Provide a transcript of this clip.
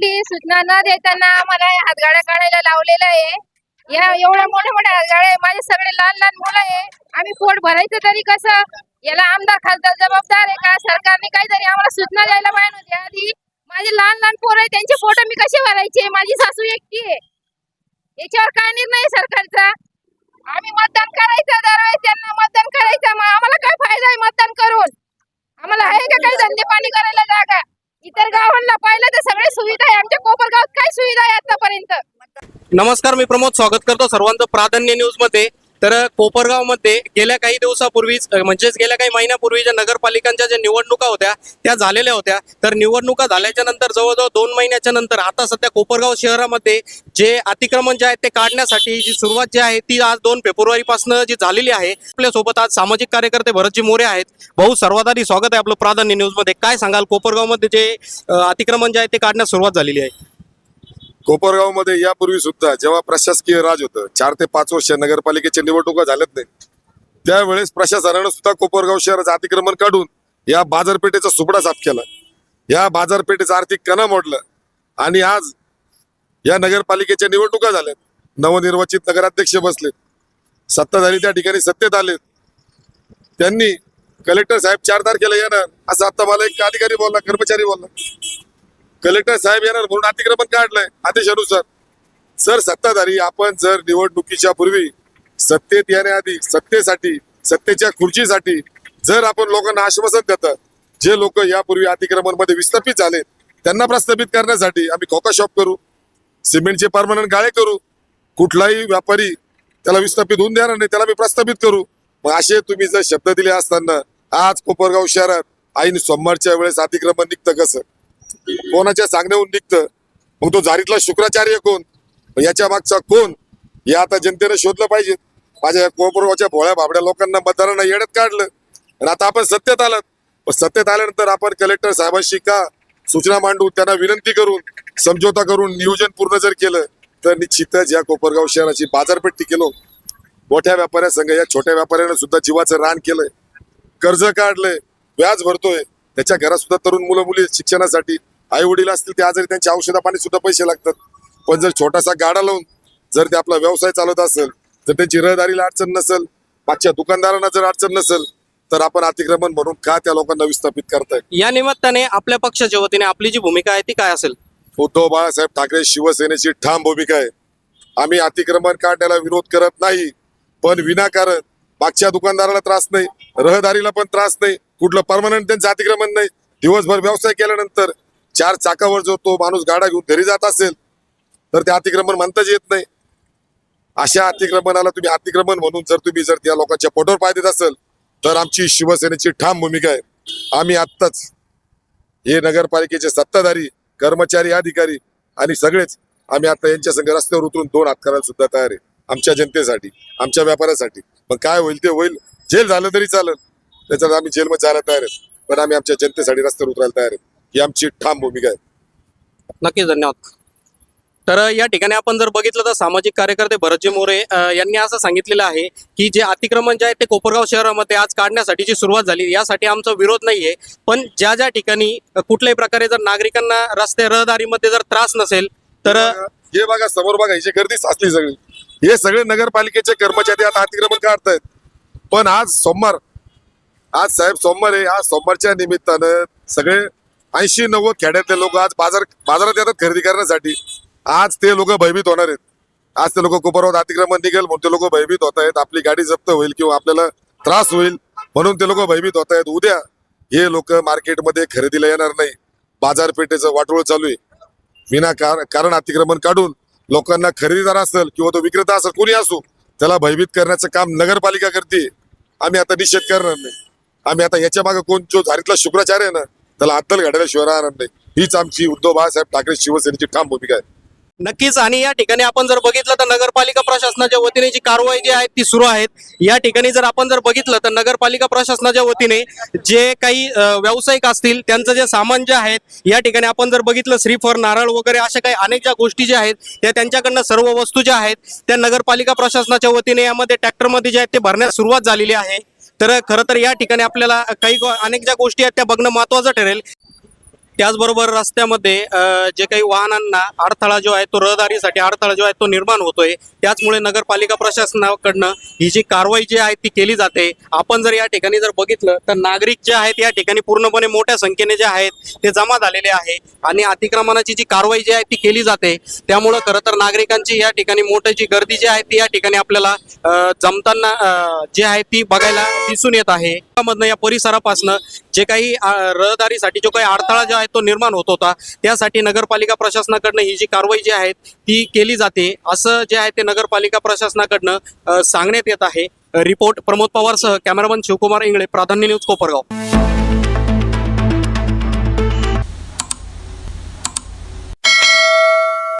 कुठली सूचना न देताना आम्हाला या हातगाड्या काढायला लावलेलं आहे. या एवढ्या मोठ्या मोठ्या हातगाड्या आहे माझे सगळे लहान लहान मुलं आहे. आम्ही पोट भरायचं तरी कसं? याला आमदार खासदार जबाबदार आहे का? सरकारने काहीतरी आम्हाला सूचना द्यायला पाहिजे होती. आधी माझे लहान लहान पोरं आहे त्यांचे फोटो मी कसे भरायचे? माझी सासू एकटी आहे. याच्यावर काय निर्णय सरकारचा? आम्ही मतदान करायचं दरवेळेस त्यांना मतदान करायचं. मग आम्हाला काय फायदा आहे मतदान करून? आम्हाला आहे का काही धंदे पाणी करायला जागा? इतर गावांना पाहिलं तर सगळे सुविधा आहे. आमच्या कोपरगावात काय सुविधा आहे आतापर्यंत. नमस्कार मी प्रमोद. स्वागत करतो सर्वांचं प्राधान्य न्यूजमध्ये तर कोपरगावमध्ये गेल्या काही दिवसापूर्वीच म्हणजेच गेल्या काही महिन्यापूर्वी ज्या नगरपालिकांच्या ज्या निवडणुका होत्या त्या झालेल्या होत्या. तर निवडणुका झाल्याच्यानंतर जवळजवळ दोन महिन्याच्या नंतर आता सध्या कोपरगाव शहरामध्ये जे अतिक्रमण जे आहे ते काढण्यासाठी जी सुरुवात जी आहे ती आज दोन फेब्रुवारीपासून जी झालेली आहे आपल्यासोबत आज सामाजिक कार्यकर्ते भरतजी मोरे आहेत. भाऊ सर्वाधारी स्वागत आहे आपलं प्राधान्य न्यूजमध्ये. काय सांगाल? कोपरगावमध्ये जे अतिक्रमण जे आहे ते काढण्यास सुरुवात झालेली आहे. कोपरगावमध्ये यापूर्वी सुद्धा जेव्हा प्रशासकीय राज होतं चार ते पाच वर्ष नगरपालिकेच्या निवडणुका झाल्यात नाही. त्यावेळेस प्रशासनानं सुद्धा कोपरगाव शहराचं अतिक्रमण काढून या बाजारपेठेचा सुपडा साफ केला. या बाजारपेठेचा आर्थिक कणा मोडलं आणि आज या नगरपालिकेच्या निवडणुका झाल्यात. नवनिर्वाचित नगराध्यक्ष बसलेत. सत्ताधारी त्या ठिकाणी सत्तेत आले त्यांनी कलेक्टर साहेब चार तारखेला येणार असं आता मला एक अधिकारी बोलला कर्मचारी बोलला. कलेक्टर साहेब येणार म्हणून अतिक्रमण काढलंय आदेशानुसार. सर सत्ताधारी आपण जर निवडणुकीच्या पूर्वी सत्तेत येण्याआधी सत्तेसाठी सत्तेच्या खुर्चीसाठी जर आपण लोकांना आश्वासन देतात जे लोक यापूर्वी अतिक्रमणमध्ये विस्थापित झाले त्यांना प्रस्थापित करण्यासाठी आम्ही खोका शॉप करू सिमेंटचे परमनंट गाळे करू कुठलाही व्यापारी त्याला विस्थापित होऊन देणार नाही त्याला मी प्रस्थापित करू. मग असे तुम्ही जर शब्द दिले असताना आज कोपरगाव शहरात आईन सोमवारच्या वेळेस अतिक्रमण निघतं कसं? कोणाच्या सांगण्याहून निघतं? मग तो जारीतला शुक्राचार्य कोण? याच्या मागचा कोण? हे आता जनतेनं शोधलं पाहिजे. माझ्या या कोपरगावच्या भोळ्या भाबड्या लोकांना मतदारांना येण्यात काढलं. आणि आता आपण सत्तेत आलात. पण सत्तेत आल्यानंतर आपण कलेक्टर साहेबांशी का सूचना मांडून त्यांना विनंती करून समझोता करून नियोजन पूर्ण जर केलं तर निश्चितच या कोपरगाव शहराची बाजारपेठ टिकेलो. मोठ्या व्यापाऱ्या संघ या छोट्या व्यापाऱ्यानं सुद्धा जीवाचं रान केलंय. कर्ज काढलंय. व्याज भरतोय. त्याच्या घरात सुद्धा तरुण मुलं मुली शिक्षणासाठी आई वडील असतील ते आजारी त्यांच्या औषधा पाणी सुद्धा पैसे लागतात. पण जर छोटासा गाडा लावून जर ते आपला व्यवसाय चालवत असेल तर त्यांची रहदारीला अडचण नसेल मागच्या दुकानदारांना जर अडचण नसेल तर आपण अतिक्रमण म्हणून का त्या लोकांना विस्थापित करताय? या निमित्ताने आपल्या पक्षाच्या वतीने आपली जी भूमिका आहे ती काय असेल? उद्धव बाळासाहेब ठाकरे शिवसेनेची ठाम भूमिका आहे. आम्ही अतिक्रमण काढण्याला विरोध करत नाही पण विनाकारण मागच्या दुकानदाराला त्रास नाही रहदारीला पण त्रास नाही कुठलं परमनंट त्यांचं अतिक्रमण नाही. दिवसभर व्यवसाय केल्यानंतर चार चाकावर जो तो माणूस गाडा घेऊन घरी जात असेल तर ते अतिक्रमण म्हणताच येत नाही. अशा अतिक्रमणाला तुम्ही अतिक्रमण म्हणून जर तुम्ही जर त्या लोकांच्या पोटावर पाय देत असेल तर आमची शिवसेनेची ठाम भूमिका आहे. आम्ही आत्ताच हे नगरपालिकेचे सत्ताधारी कर्मचारी अधिकारी आणि सगळेच आम्ही आता यांच्या संघ रस्त्यावर उतरून दोन हात करायला सुद्धा तयार आहे. आमच्या जनतेसाठी आमच्या व्यापाऱ्यासाठी. मग काय होईल ते होईल. जेल झालं तरी चालेल. त्याच्यात आम्ही जेलमध्ये जायला तयार आहेत. पण आम्ही आमच्या जनतेसाठी रस्त्यावर उतरायला तयार आहेत. ही आमची ठाम भूमिका आहे. नक्कीच धन्यवाद. तर या ठिकाणी आपण जर बघितलं तर सामाजिक कार्यकर्ते भरतजी मोरे अ, यांनी असं सांगितलेलं आहे की जे अतिक्रमण जे आहे ते कोपरगाव शहरामध्ये आज काढण्यासाठी जी सुरुवात झाली यासाठी आमचा विरोध नाहीये. पण ज्या ज्या ठिकाणी कुठल्याही प्रकारे जर नागरिकांना रस्ते रहदारीमध्ये जर त्रास नसेल तर हे बघा समोर बघा हिची गर्दी साचली सगळी. हे सगळे नगरपालिकेचे कर्मचारी आता अतिक्रमण काढतायत. पण आज सोमवार आज साहेब सोमवार आहे. आज सोमवारच्या निमित्तानं सगळे ऐंशी नव्वद खेड्यातले लोक आज बाजार बाजारात येतात खरेदी करण्यासाठी. आज ते लोक भयभीत होणार आहेत. आज ते लोक कोपरवात अतिक्रमण निघेल म्हणून ते लोक भयभीत होत आहेत. आपली गाडी जप्त होईल किंवा आपल्याला त्रास होईल म्हणून ते लोक भयभीत होत आहेत. उद्या हे लोक मार्केटमध्ये खरेदीला येणार नाही. बाजारपेठेचं वाटोळ चालू आहे. विना कार- कारण अतिक्रमण काढून लोकांना खरेदीदार असेल किंवा तो विक्रेता असेल कोणी असो त्याला भयभीत करण्याचं काम नगरपालिका करते. आम्ही आता निषेध करणार नाही. आम्ही आता याच्या मागे कोण जो झारीतला शुक्राचार्य आहे ना त्याला अद्दल घडायला शिवाय राहणार नाही. हीच आमची उद्धव बाळासाहेब ठाकरे शिवसेनेची ठाम भूमिका आहे. नक्कीच. आणि या ठिकाणी आपण जर बघितलं तर नगरपालिका प्रशासनाच्या वतीने जी कारवाई जी आहे ती सुरू आहेत. या ठिकाणी जर आपण जर बघितलं तर नगरपालिका प्रशासनाच्या वतीने जे काही व्यावसायिक असतील त्यांचं जे सामान जे आहेत या ठिकाणी आपण जर बघितलं श्रीफर नारळ वगैरे अशा काही अनेक ज्या गोष्टी ज्या आहेत त्या त्यांच्याकडनं सर्व वस्तू ज्या आहेत त्या नगरपालिका प्रशासनाच्या वतीने यामध्ये ट्रॅक्टरमध्ये जे आहेत ते भरण्यास सुरुवात झालेली आहे. तर खरं तर या ठिकाणी आपल्याला काही अनेक ज्या गोष्टी आहेत त्या बघणं महत्वाचं ठरेल. त्याचबरोबर रस्त्यामध्ये जे काही वाहनांना अडथळा जो आहे तो रहदारीसाठी अडथळा जो आहे तो निर्माण होतोय. त्याचमुळे नगरपालिका प्रशासनाकडनं ही जी कारवाई जी आहे ती केली जाते. आपण जर या ठिकाणी जर बघितलं तर नागरिक जे आहेत या ठिकाणी पूर्णपणे मोठ्या संख्येने जे आहेत ते जमा झालेले आहे आणि अतिक्रमणाची जी कारवाई जी आहे ती केली जाते. त्यामुळं खरं तर नागरिकांची या ठिकाणी मोठी जी गर्दी जी आहे ती या ठिकाणी आपल्याला जमताना जी आहे ती बघायला दिसून येत आहे. मधनं या परिसरापासनं जे काही रहदारीसाठी जो काही अडथळा जो आहे तो निर्माण होत होता. त्यासाठी नगरपालिका प्रशासनाकडनं ही जी कारवाई जी आहे ती केली जाते. असं जे आहे ते नगरपालिका प्रशासनाकडनं सांगण्यात येत आहे. रिपोर्ट प्रमोद पवारसह कॅमेरामन शिवकुमार इंगळे प्राधान्य न्यूज कोपरगाव.